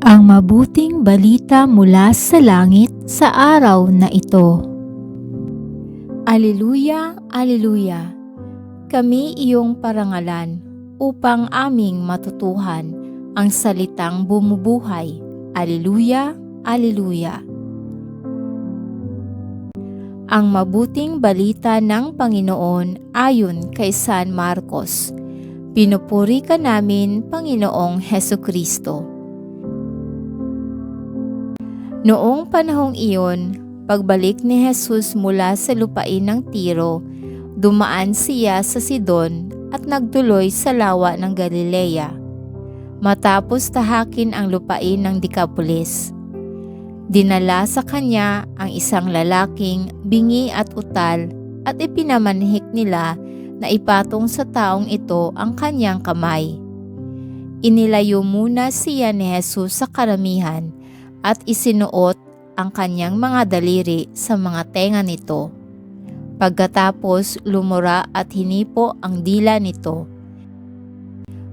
ang mabuting balita mula sa langit sa araw na ito. Aleluya, Aleluya! Kami iyong parangalan upang aming matutuhan ang salitang bumubuhay. Aleluya, Aleluya! Ang mabuting balita ng Panginoon ayon kay San Marcos. Pinupuri ka namin, Panginoong Heso Kristo. Noong panahong iyon, pagbalik ni Jesus mula sa lupain ng Tiro, dumaan siya sa Sidon at nagtuloy sa lawa ng Galilea. Matapos tahakin ang lupain ng Decapolis, dinala sa kanya ang isang lalaking bingi at utal at ipinamanhik nila na ipatong sa taong ito ang kanyang kamay. Inilayo muna siya ni Jesus sa karamihan at isinuot ang kanyang mga daliri sa mga tenga nito. Pagkatapos lumura at hinipo ang dila nito.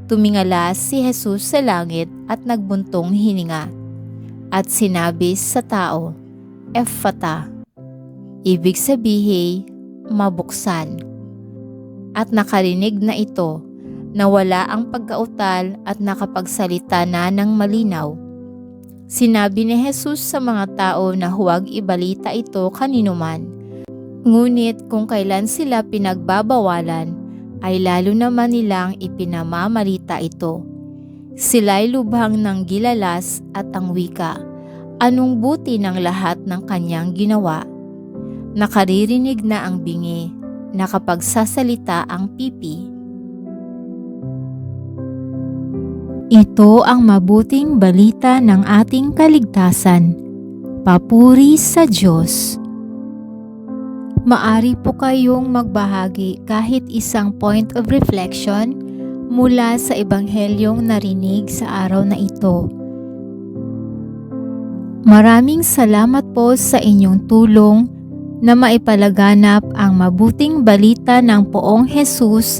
Tumingala si Jesus sa langit at nagbuntong hininga. At sinabi sa tao, Ephata, ibig sabihin, mabuksan. At nakarinig na ito, nawala ang pagkautal at nakapagsalita na ng malinaw. Sinabi ni Jesus sa mga tao na huwag ibalita ito kaninuman. Ngunit kung kailan sila pinagbabawalan, ay lalo naman nilang ipinamamalita ito. Sila'y lubhang ng gilalas at ang wika. Anong buti ng lahat ng kanyang ginawa? Nakaririnig na ang bingi, nakapagsasalita ang pipi. Ito ang mabuting balita ng ating kaligtasan. Papuri sa Diyos. Maari po kayong magbahagi kahit isang point of reflection mula sa ebanghelyong narinig sa araw na ito. Maraming salamat po sa inyong tulong na maipalaganap ang mabuting balita ng poong Jesus